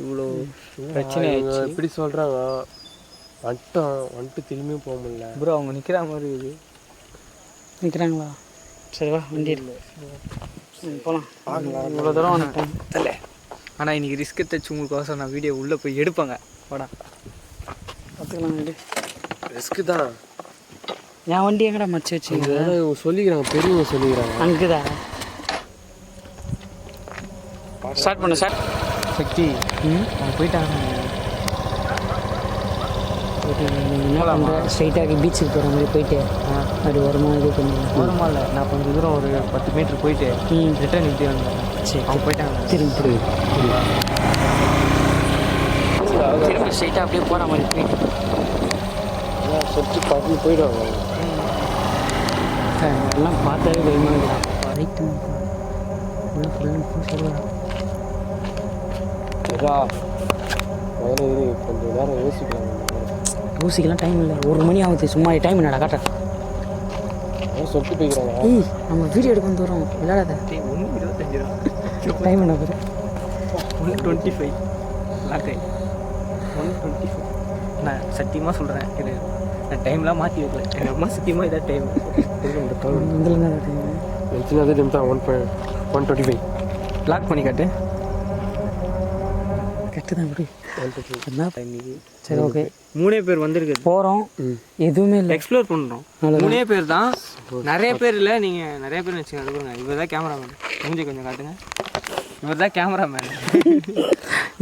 இவ்வளோ பிரச்சனை ஆயிடுச்சு. எப்படி சொல்கிறாங்க வந்துட்டோம் வந்துட்டு திரும்பியும் போக முடியல. ப்ரோ அவங்க நிற்கிற மாதிரி இது. நிற்கிறாங்களா சரி வா வண்டி போகலாம் இவ்வளோ தூரம் வந்துட்டோம் தலை ஆனால் இன்னைக்கு ரிஸ்க் எடுத்து உங்களுக்கோசம் நான் வீடியோ உள்ளே போய் எடுப்பேங்க. வாடா. பார்த்துக்கலாம் வண்டி. ரிஸ்க்கு தான் என் வண்டி எங்கடா மச்சு வச்சுங்க சொல்லிக்கிறாங்க பெரியவங்க சொல்லிக்கிறாங்க. அங்குதா ஸ்டார்ட் பண்ணு ஸ்டார்ட் சக்தி. அவங்க போயிட்டாங்க ஸ்ட்ரைட்டாக பீச்சுக்கு போகிற மாதிரி போயிட்டு. அப்படி ஓரமாக இது பண்ணுவோம் ஓரமா இல்லை? நான் கொஞ்சம் தூரம் ஒரு பத்து மீட்டர் போயிட்டு ரிட்டர்ன் இப்படி வந்தேன் சரி அவங்க போயிட்டாங்க திரும்பி திரும்பி ஸ்ட்ரைட்டாக அப்படியே போகிற மாதிரி போயிட்டு. சொத்து பார்த்து போயிடுவாங்க எல்லாம் பார்த்தாவே பயமாக இருக்கலாம் ரைட்டு உள்ள ஃபுல் அண்ட் ஃபுல் சொல்லுவேன் ஏதா முதல்ல இது கொஞ்சம் நேரம் யோசிக்கலாம். யோசிக்கலாம் டைம் இல்லை. ஒரு மணி ஆகுது. சும்மா டைம் என்னடா காட்டுறேன் சொத்து போய்க்கிறாங்க. ஏய் நம்ம வீடியோ எடுக்க வந்து வரோம் விளையாடாத ஒன்று இருபத்தஞ்சு ரூபா. டைம் என்ன பேர்? ஒன் டுவெண்ட்டி ஃபைவ் லாக் ஆகி ஒன் டுவெண்ட்டி ஃபைவ் நான் சத்தியமாக சொல்கிறேன் இது நான் டைம்லாம் மாற்றி வைக்கல. எங்கள் அம்மா சத்தியமாக இதான் டைம் இதில் என்ன டைம் டைம் தான் one one twenty five lock பண்ணி காட்டு கெட்டு தான் என்ன? சரி ஓகே மூணே பேர் வந்திருக்கு. போகிறோம் எதுவுமே இல்லை. எக்ஸ்ப்ளோர் பண்ணுறோம் மூணே பேர் தான். நிறைய பேர் இல்லை. நீங்கள் நிறைய பேர் பாருங்க இவர் தான் கேமராமேன் மூஞ்சி கொஞ்சம் காட்டுங்க. இவர் தான் கேமராமேன்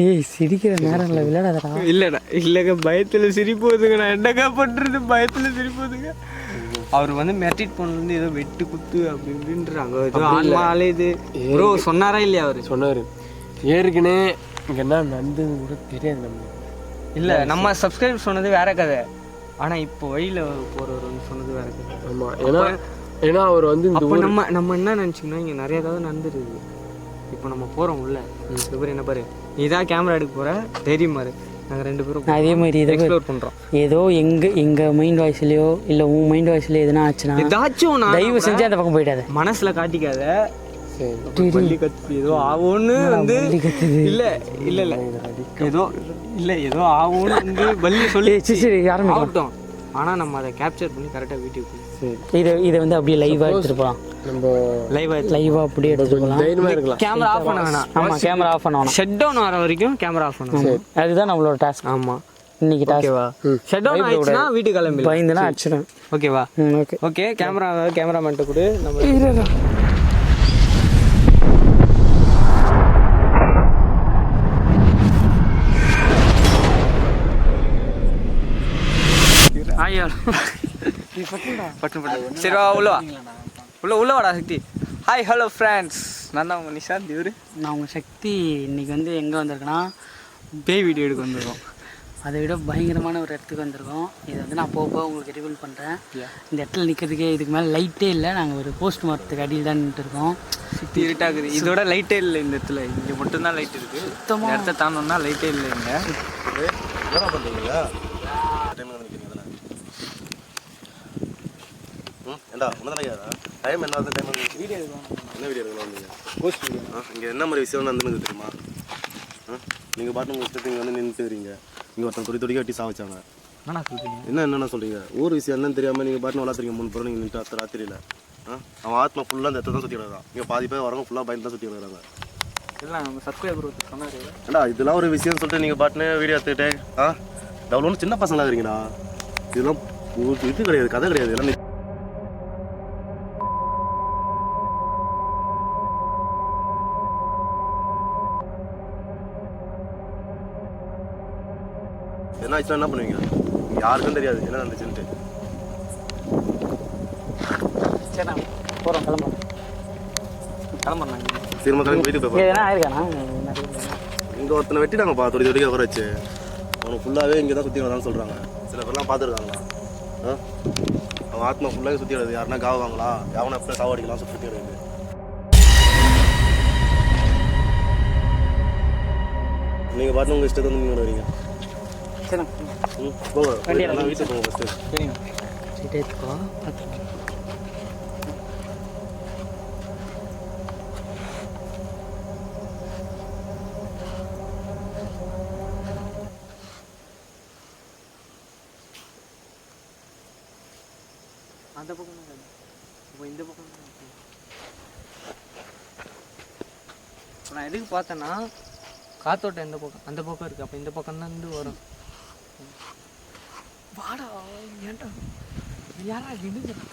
ஏய் சிரிக்கிற நேரம் இல்லை. விளையாடாதடா. இல்லைடா. இல்லைங்க பயத்தில் சிரிப்பு வருதுங்க நான் என்னக்கா பண்ணுறது பயத்தில் சிரிப்பு வருதுங்க அவர் வந்து மெரிட் பண்ணது ஏதோ வெட்டு குத்து அப்படி இப்படின்றாங்க. ஏதோ ஆன்மாலே இது. ப்ரோ சொன்னாரா இல்லையா அவர்? சொன்னார். ஏற்கனவே இங்கே என்ன நடந்தது கூட தெரியாது நம்மளுக்கு. இல்லை நம்ம சப்ஸ்கிரைப் சொன்னது வேற கதை. ஆனால் இப்போ வழியில் போகிறவர் வந்து சொன்னது வேற கதை. ஆமாம் ஏன்னா ஏன்னா அவர் வந்து இந்த அப்போ நம்ம நம்ம என்ன நினச்சிங்கன்னா இங்கே நிறைய ஏதாவது நடந்துருது. இப்போ நம்ம போகிறோம் உள்ள. இந்த பேர் என்ன பாரு. நீ தான் கேமரா எடுக்க போகிற தைரியமா இரு நாங்கள் ரெண்டு பேரும் அதே மாதிரி இதை எக்ஸ்ப்ளோர் பண்ணுறோம் ஏதோ எங்க எங்க மைண்ட் வாய்ஸ்லயோ இல்ல உன் மைண்ட் வாய்ஸ்லயோ எதுனா ஆச்சுன்னா ஏதாச்சும் நான் தயவு செஞ்சு அந்த பக்கம் போயிடாத. மனசுல காட்டிக்காத. ஏதோ ஆகும்னு வந்து. இல்ல இல்ல இல்ல. ஏதோ இல்ல ஏதோ ஆகும்னு வந்து பள்ளி சொல்லி சரி சரி ஆரம்பிக்கலாம் ஆகட்டும். ஆனா நம்ம அதை கேப்சர் பண்ணி கரெக்டா வீட்டுக்கு சரி. இதை இதை வந்து அப்படியே லைவா எடுத்துட்டு போகலாம் நம்ம லைவா லைவா அப்படியே எடுத்துட்டு போகலாம் கேமரா ஆஃப் பண்ண வேணாம். ஆமா கேமரா ஆஃப் பண்ண வேணாம். ஷட் டவுன் வர வரைக்கும் கேமரா ஆஃப் பண்ணணும். அதுதான் நம்மளோட டாஸ்க் ஆமா. இன்னைக்கு டாஸ்க் ஓகேவா ஷட் டவுன் ஆயிடுச்சுன்னா வீட்டுக்கு கிளம்பி பயந்துனா அடிச்சிடும் ஓகேவா ஓகே ஓகே கேமரா கேமராமேன்ட்ட கூட. நம்ம பட்டு சரி வா உள்ள வா. உள்ள உள்ள வாடா சக்தி. ஹாய் ஹலோ ஃப்ரெண்ட்ஸ் நான் தான் உங்கள் நிஷாந்த் இவரு. நான் உங்கள் சக்தி. இன்னைக்கு வந்து எங்கே வந்திருக்கேன்னா பேய் வீடியோ எடுக்க வந்துருக்கோம். அதை விட பயங்கரமான ஒரு இடத்துக்கு வந்திருக்கோம். இது வந்து நான் போக போக உங்களுக்கு ரிவீல் பண்ணுறேன் இந்த இடத்துல நிற்கிறதுக்கே இதுக்கு மேலே லைட்டே இல்லை. நாங்கள் ஒரு போஸ்ட் மரத்துக்கு அடியில் தான் இருக்கோம். சுற்றி இருட்டாகுது. இதோட லைட்டே இல்லை இந்த இடத்துல. இங்கே மட்டும்தான் லைட் இருக்கு. சுத்தமா- இந்த இடத்த தாண்டோம்னா லைட்டே இல்லை இங்கே. ஏண்டா உனதானே டைம் என்ன ஆகுது டைம் வீடியோ என்ன வீடியோ எடுக்கலாம் வந்தீங்க போஸ்ட் வீடியோ இங்கே என்ன மாதிரி விஷயம் நடந்துன்னு தெரியுமா? நீங்கள் பாட்டு உங்கள் இஷ்டத்துக்கு வந்து நின்றுட்டு வரீங்க இங்கே ஒருத்தன் துடி துடிக்க வெட்டி சாவச்சாங்க. என்ன சொல்றீங்க? என்ன என்னென்ன சொல்கிறீங்க ஊர் விஷயம் என்னன்னு தெரியாமல் நீங்கள் பாட்டு வளர்த்துறீங்க மூணு பேரும் நீங்கள் நின்று ராத்திரியில். அவன் ஆத்மா ஃபுல்லாக அந்த இடத்த தான் சுற்றி கிடக்குறான். இங்கே பாதி பேர் வரவங்க ஃபுல்லாக பயந்து தான் சுற்றி கிடக்குறாங்க. ஏண்டா இதெல்லாம் ஒரு விஷயம் சொல்லிட்டு நீங்கள் பாட்டுன்னு வீடியோ எடுத்துக்கிட்டே ஆ? ஒன்றும் சின்ன பசங்களா இருக்கிறீங்கடா இதெல்லாம் இது கிடையாது கதை கிடையாது. இதெல்லாம் ஆச்சுன்னா என்ன பண்ணுவீங்க? யாருக்கும் தெரியாது. என்ன நடந்துச்சுன்ட்டு. சரி நான் போகிறோம் கிளம்புறோம். கிளம்புறாங்க சினிமா கிளம்பி வீட்டுக்கு போய் எதனா ஆயிருக்காண்ணா நிறைய இங்கே ஒருத்தனை வெட்டிட்டாங்கப்பா தொடி தொடிக்க உட்கார வச்சு. அவனுக்கு ஃபுல்லாகவே இங்கே தான் சுற்றி வந்தான்னு சொல்கிறாங்க சில பேர்லாம் பார்த்துருக்காங்களா ஆ? அவன் ஆத்மா ஃபுல்லாகவே சுற்றி வருது யாருன்னா காவாங்களா யாவனை எப்போ சாவடிக்கலாம் சுற்றி வருது நீங்கள் பாட்டு உங்கள் இஷ்டத்தை வந்து நீங்கள் வரீங்க சரிங்க எடுத்துக்கோ அந்த பக்கம் இப்போ இந்த பக்கம் நான் எதுக்கு பார்த்தேன்னா காத்தோட்டம் இந்த பக்கம்? அந்த பக்கம் இருக்கு. அப்போ இந்த பக்கம் தான் இருந்து வரும். வாடா ஏன்டா? யாரா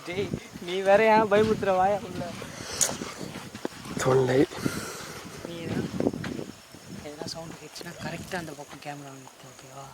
டேய் நீ வேற ஏன் பயமுத்துற வாயா உள்ள? தொல்லை நீ எதனா சவுண்டு கேட்டுச்சுன்னா கரெக்டாக அந்த பக்கம் கேமரா ஓகேவா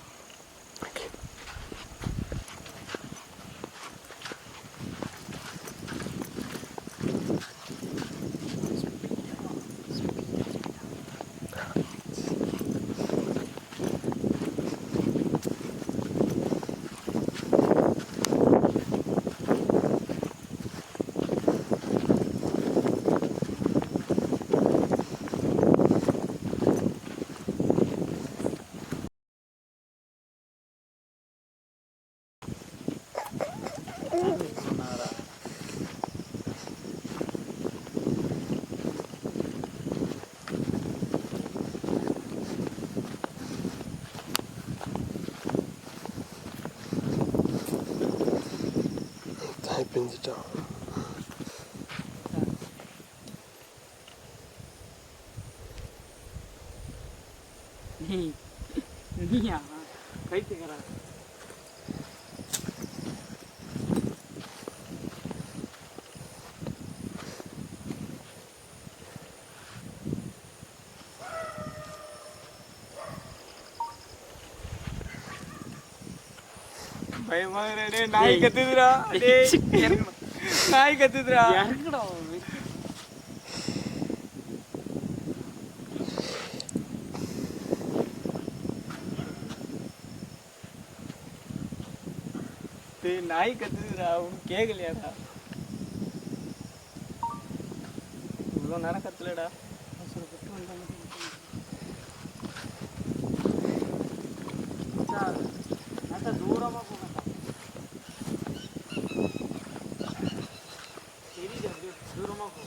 பிஞ்சிட்டான் நீ நீயா கைத்துக்கிறா டேய் நாய் கத்துதுடா. டேய். நாய் கத்துதுடா. இறங்குடா டேய் நாய் கத்துதுடா. உனக்கு கேட்கலையாடா இவ்வளோ நேரம் கத்துலடா தூரமாக போகட்டா தெரியுது அப்படியே தூரமாக போ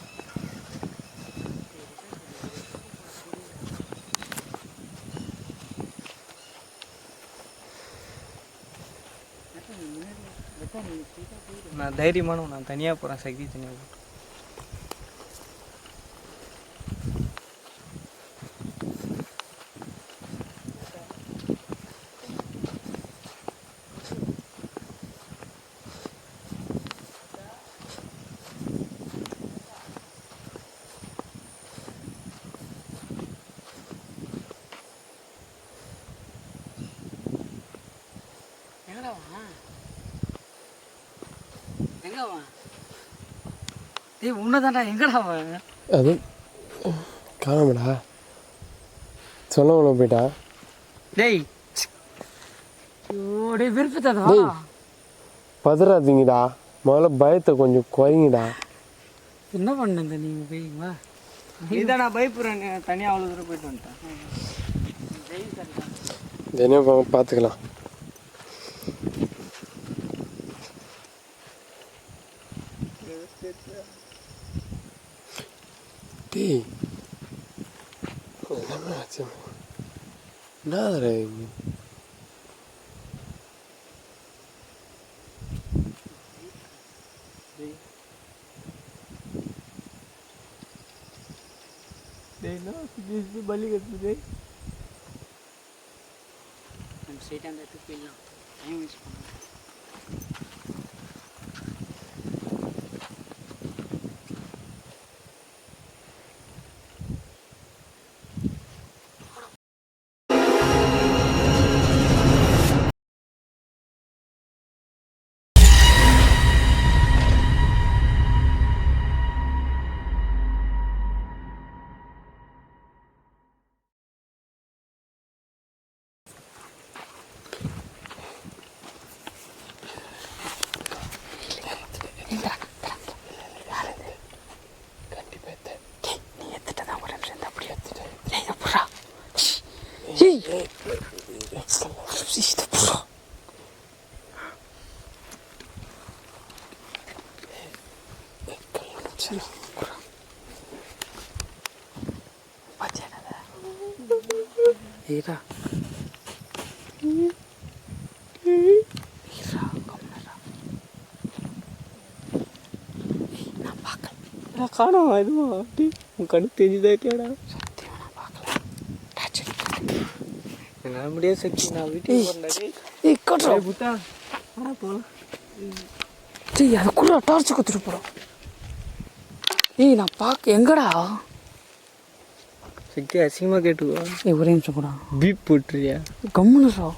நான் தைரியமானவன் நான் தனியாக போகிறேன் சக்தி தனியாக போகிறேன் எங்கடா வா எங்க வா டேய் உன்னதான்டா எங்கடா அது காணாமடா. சொல்ல உள்ள போயிட்டா. டேய் ஓ டேய் விருப்பத்தாதா? டேய். பதறாதீங்கடா. முதல்ல பயத்தை கொஞ்சம் குறைங்கடா. என்ன பண்ணுங்க நீங்க போய் வா இதான் நான் பயப்படுறேன் தனியாக அவ்வளோ தூரம் போயிட்டு வந்துட்டேன். தினம் பார்த்துக்கலாம். டேய் எல்லாமே ஆச்சு என்னடா இது? டேய் என்ன பலி கத்துது நம்ம ஸ்ட்ரெயிட்டாக அந்த பண்ணலாம் ஏடா நான் காணோம் இதுவா அப்படி உன் கண்ணு தெரிஞ்சுதா இல்லையாடா என்னால் முடியாது சக்தி நான் வீட்டுக்கு கட்றா புத்தா ஆனா போகலாம் டேய் அது கூட டார்ச் குத்துட்டு போகிறோம் ஏய் நான் பார்க்க எங்கடா சக்தி அசிங்கமாக கேட்டுக்கோ. ஏய் ஒரே நிமிஷம் கூட பீப் போட்டுறியா கம்முனுறா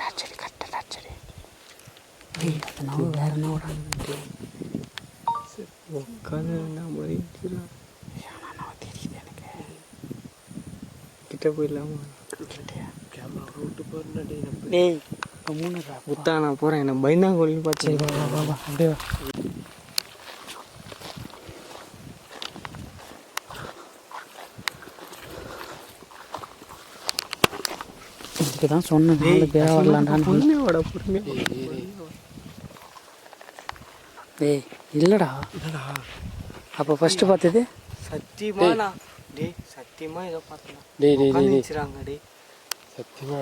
டார்ச்சரி கரெக்டாக டார்ச்சரி ஏய் அது நான் வேற என்ன விட உட்காந்து கிட்ட போயிடலாமா? டேய் கம்முனுறா புத்தா நான் போகிறேன் என்ன பயந்தாங்கோலின்னு பார்த்து அப்படியே இதுக்கு தான் சொன்னேன். நாலு பேராக வரலான்டான்னு பொறுமையா டேய் இல்லைடா. அப்போ ஃபஸ்ட்டு பார்த்தது? சத்தியமா டேய். சத்தியமா ஏதோ பார்த்தேன். டேய் டேய் டேய் டேய். சத்தியமா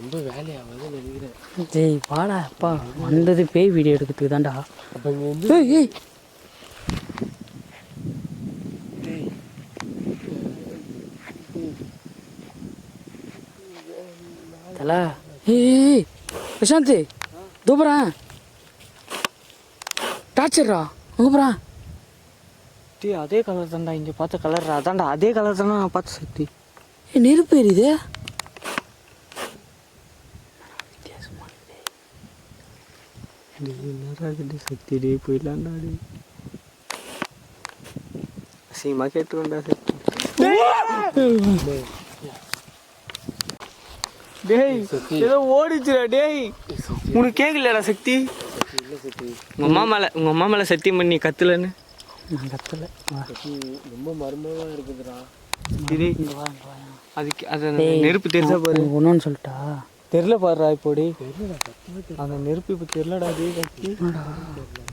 ரொம்ப வேலையாகுதுன்னு நினைக்கிறேன். டேய் வாடா அப்பா. வந்தது பேய் வீடியோ எடுக்கிறதுக்கு தான்டா. அப்போ இங்கே வந்து ஏய். ஏய், ஏய் பிரசாந்த் தூபுறேன் டார்ச்சர்ரா அங்கே போகிறேன் டேய் அதே கலர் தான்டா இங்கே பார்த்த கலர் அதான்டா அதே கலர் தானே நான் பார்த்த சக்தி ஏய் நெருப்பு எரியுது. சக்தி டேய் போயிடலாம்டா டேய். அசிங்கமாக கேட்டுருவோம்டா சக்தி டேய் ஏதோ ஓடிச்சுடா டேய். உனக்கு கேட்கலடா சக்தி. உங்க அம்மா மேல உங்க அம்மா மேல சத்தியம் பண்ணி கத்துலன்னு? நான் கத்தல. ரொம்ப மர்மமாக இருக்குதுடா. டேய் இங்கே வா இங்கே வா. அதுக்கு அது நெருப்பு தெரிஞ்சா பாரு. ஒன்றுன்னு சொல்லிட்டா? தெரில பாருடா இப்போ டேய் அந்த நெருப்பு இப்போ தெரிலடா டேய் சக்தி.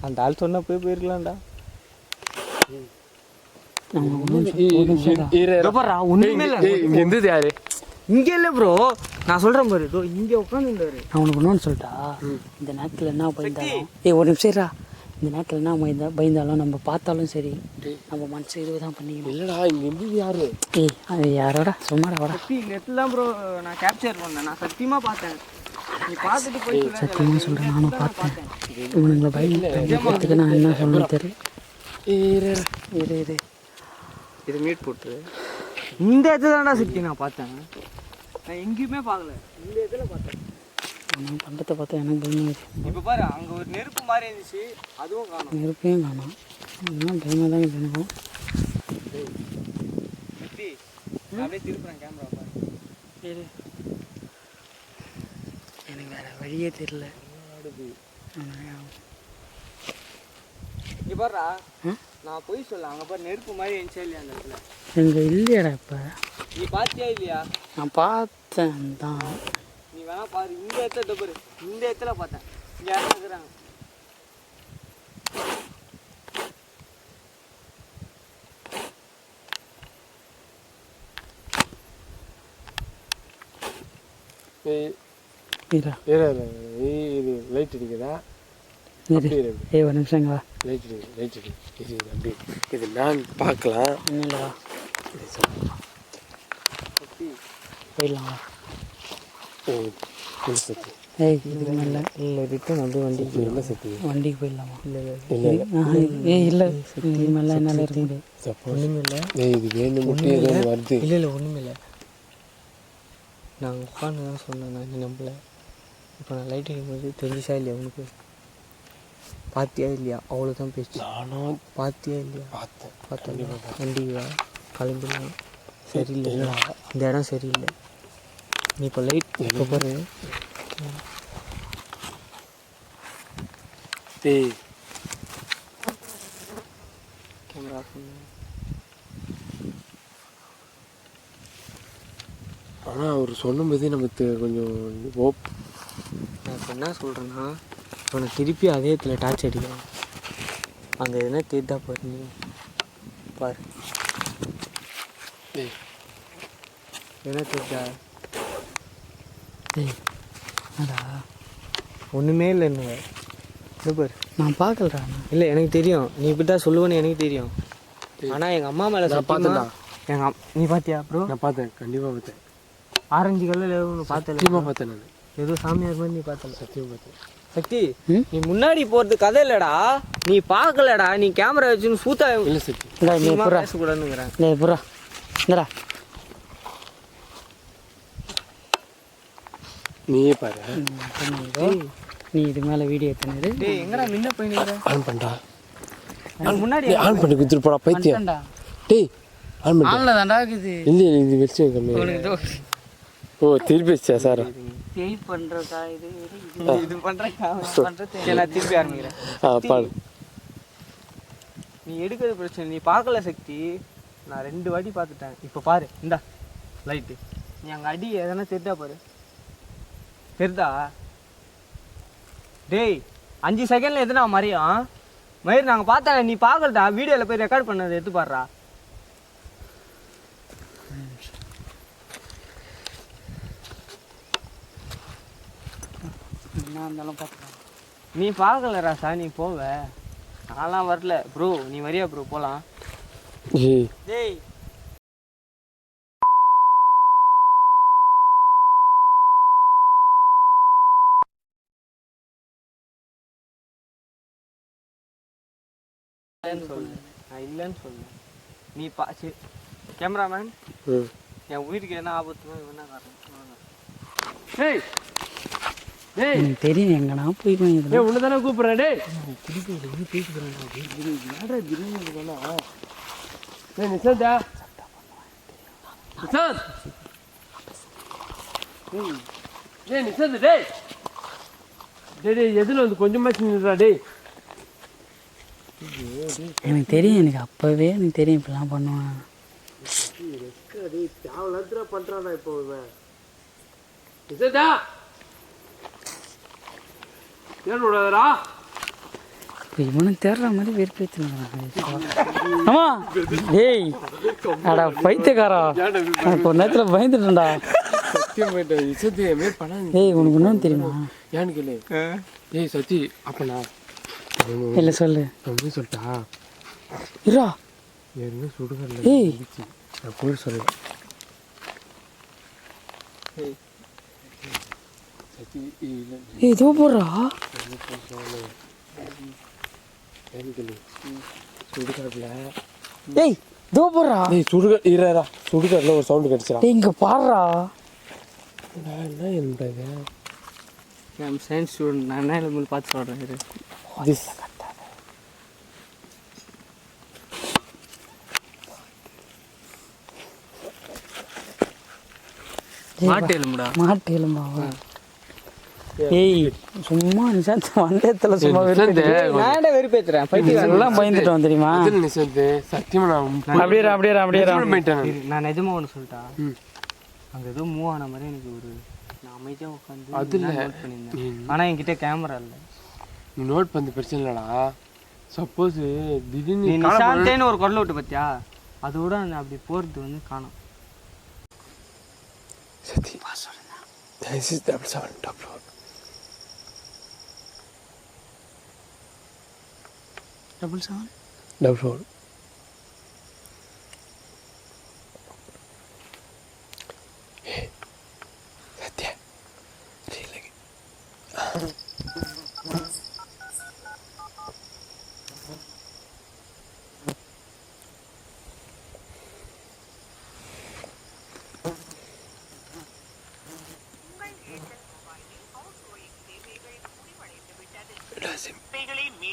அந்த ஆள் சொன்னா போய் போயிருக்கலாம்டா. ஒண்ணுமே இல்ல. இங்கே இல்ல ப்ரோ நான் சொல்றேன் பாரு இதோ இங்க உட்காந்துருந்தாரு நான் உனக்கு ஒன்று சொல்லிட்டா? இந்த நேரத்தில் என்ன பயந்தாலும். ஏய் ஒரு நிமிஷம் இருடா. இந்த நேரத்தில் என்ன பயந்தா பயந்தாலும் நம்ம பார்த்தாலும் சரி நம்ம மனசு இதுவே தான் பண்ணிக்கணும். இல்லைடா இங்கே இருந்தது யாரு? ஏய் அது யாரோட? சும்மாடா வாடா. இடத்துல தான் ப்ரோ நான் கேப்சர் பண்ணேன். நான் சத்தியமா பார்த்தேன். சத்தியமாக சொல்கிறேன் நானும் பார்த்தேன். இவனுங்களை பயந்துக்கிறதுக்கு நான் என்ன சொல்லணும் தெரியல. ஏறு இரு இரு இது மீட் போட்டு இந்த இடத்துல தான்டா சக்தி நான் பார்த்தேன். நான் எங்கேயுமே பார்க்கல. இந்த இடத்துல பார்த்தேன். பண்டத்தை பார்த்தா எனக்கு பயமாக இப்போ பாரு அங்க ஒரு நெருப்பு மாதிரி இருந்துச்சு. அதுவும் காணும். நெருப்பையும் காணோம். என்ன பயமாக தாங்க சக்தி நான் அப்படியே திருப்புறேன் கேமரா பாரு. எனக்கு வேற வழியே தெரியல. இங்க பாருடா? நான் போய் சொல்ல அங்க பாரு நெருப்பு மாதிரி இருந்துச்சா இல்லையா அந்த இடத்துல? எங்க இல்லையாடா இப்போ. நீ பாத்தியா இல்லையா? நான் பார்த்தேன் தான். நீ வேணா பாரு இந்த இடத்துல பாரு. இந்த இடத்துல பார்த்தேன். இங்க யாரும் இருக்கிறாங்க. ஏய் இரா இது லைட் அடிக்குதா? இரு. ஏய் ஒரு அடிக்குது இது இது அப்படி இது நான் பார்க்கலாம். ஒன்றும் போயிடலாம் இல்லை சத்தி ஏய் இல்லை ரிட்டன் அப்படியே வண்டி. இல்லை சத்தி வண்டிக்கு போயிடலாமா இல்லை ஏய் இல்லை. இதுக்கு மேலே என்னால் இருக்க முடியாது. சப்போஸ் ஏய் இது வேணும் மட்டும் ஏதோ ஒன்று வருது. இல்லை இல்லை ஒன்றுமே இல்லை நான் உட்காந்து தான் சொன்னேன் நான் நம்பல. இப்போ நான் லைட் அடிக்கும்போது தெரிஞ்சிச்சா இல்லையா உனக்கு? பாத்தியா இல்லையா? அவ்வளோதான் பேச்சு. நானும் பாத்தியா இல்லையா? பார்த்தேன். பார்த்தா வண்டி வா கிளம்பிடலாம் சரியில்லை. இந்த இடம் சரியில்லை. நீ இப்போ லைட் இப்போ பாரு. கேமரா ஆஃப் பண்ணு. ஆனால் அவர் சொல்லும்போதே நமக்கு கொஞ்சம் ஓப் நான் இப்போ என்ன சொல்கிறேன்னா நான் திருப்பி அதே இடத்துல டார்ச் அடிக்கிறேன் அங்கே எதுனா தெரிதா பாரு நீ. பாரு. என்ன டேய் என்னடா? ஒன்றுமே இல்லை என்ன பாரு. நான் பார்க்கலடா. இல்லை எனக்கு தெரியும். நீ இப்படி தான் சொல்லுவேன்னு எனக்கு தெரியும். ஆனால் எங்கள் அம்மா மேலே நான் பார்த்தேன்டா. எங்கள் நீ பார்த்தியா ப்ரோ நான் பார்த்தேன். கண்டிப்பாக பார்த்தேன். ஆரஞ்சு கல்லில் ஒன்று பார்த்தல? சத்தியமாக பார்த்தேன் நான். ஏதோ சாமியார் மாதிரி நீ பார்த்தல. சத்தியமாக பார்த்தேன். சக்தி? நீ முன்னாடி போகிறது கதை இல்லைடா நீ பார்க்கலடா. நீ கேமரா வச்சுன்னு சூத்தா இல்லை இந்தா நீ புறா பேசக்கூடாதுங்கிறேன். டேய் புறா இந்தடா. நீயே பாரு. நீ இதுக்கு மேலே வீடியோ எடுத்துனது டேய் எங்கடா முன்ன போய் நிக்கிற? ஆன் பண்ணா நான் முன்னாடி ஆன் பண்ணி கொடுத்துட்டு போடா பைத்தியம். டேய் ஆன் பண்ணி. ஆன்ல தான்டா இருக்குது. இல்லை இல்லை இது வெளிச்சம் கம்மி இதோ. ஓ திருப்பி வச்சியா சார்? வெயிட் பண்ணுறதா இது? இது சரி நான் திருப்பி ஆரம்பிக்கிறேன். ஆ பாடு. நீ எடுக்கிறது பிரச்சனை நீ பார்க்கல சக்தி. நான் ரெண்டு வாட்டி பார்த்துட்டேன். இப்போ பாரு. இந்தா லைட்டு நீ அங்கே அடி எதனா தெரிதா பாரு? தெரிதா? டேய் அஞ்சு செகண்டில் எதுனா மறியும் மயிர் நாங்கள் பார்த்தேன் நீ பார்க்கலடா. வீடியோவில் போய் ரெக்கார்ட் பண்ணதை எடுத்து பாடுறா. என்ன இருந்தாலும் பார்க்கலாம் நீ பார்க்கல ராசா நீ போவ. நான்லாம் வரல. ப்ரோ நீ வரியா ப்ரோ போகலாம் ஏய் டேய். நான் இல்லைன்னு சொன்னேன் நீ பா சரி கேமராமேன் என் உயிருக்கு என்ன ஆபத்துனா தான் காரணம். டேய். எனக்கு தெரியும் எங்கடா போய் ஏய் உன்னை தானே கூப்பிட்றேன் டேய். டேய் நிசாந்தா நிசாந்த் டேய். நிசாந்த் டேய். டேய் டேய் எதில் வந்து கொஞ்சமாச்சு நின்றா டேய். எனக்கு தெரியும் எனக்கு அப்போவே எனக்கு தெரியும் இப்படிலாம் பண்ணுவேன். தேவையில்லாத பண்ணுறாடா இப்போ இவன். நிசாந்தா இப்போ இவனும் தேடுற மாதிரி வெறுப்பேற்றுனாங்க ஆமா. டேய் அடா பைத்தியக்காரா. எனக்கு ஒரு நேரத்தில் பயந்துட்டேன்டா. ஏய் உனக்கு இன்னும் தெரியுமா? ஏன்னு கேளு. ஏய் சத்தி அப்பனா இல்லை சொல்லு. அப்படின்னு சொல்லிட்டா? இரா ஏற்கனவே சுடுகாட்டில் ஏய். நான் போய் சொல்லுவேன் சத்தி இல்லை ஏய் இதோ போடுறா. சுடுகாட்டில் ஏய் இதோ போடுறா. டேய் சுடுகா இரா சுடுகாட்டில் ஒரு சவுண்டு கிடச்சிடா டேய் இங்கே பாடுறா. நான் என்ன என்பது? நான் சயின்ஸ் ஸ்டூடெண்ட் நான் என்ன எழுதி பார்த்து சொல்கிறேன் இரு. திஸ் மாட்டு எலும்புடா. மாட்டு எலும்பாவா ஏய் சும்மா நிசாந்த் வந்தயத்தில் சும்மா நான் வெறுப்பேத்துறேன். பைத்தியம் எல்லாம் பயந்துட்டோம் தெரியுமா? நிசந்து சத்தியமாக நான் அப்படியே அப்படியே அப்படியே நான் நிஜமா ஒன்று சொல்லிட்டா? ம். அங்கே ஏதோ மூவ் ஆன மாதிரி எனக்கு ஒரு நான் அமைதியாக உட்காந்து அது இல்ல. நோட் பண்ணியிருந்தேன். ஆனால் என்கிட்ட கேமரா இல்லை. நீ நோட் பண்ண பிரச்சனை இல்லைடா. சப்போஸ் திடீர்னு நீ நீ காணாம போன- நிஷாந்தேன்னு ஒரு குரல் விட்டு பார்த்தியா அதோட அந்த அப்படி போகிறது வந்து காணும். சத்தி This is double seven double. Double seven double seven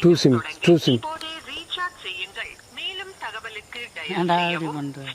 two sim. two sim. மேலும் தகவலுக்கு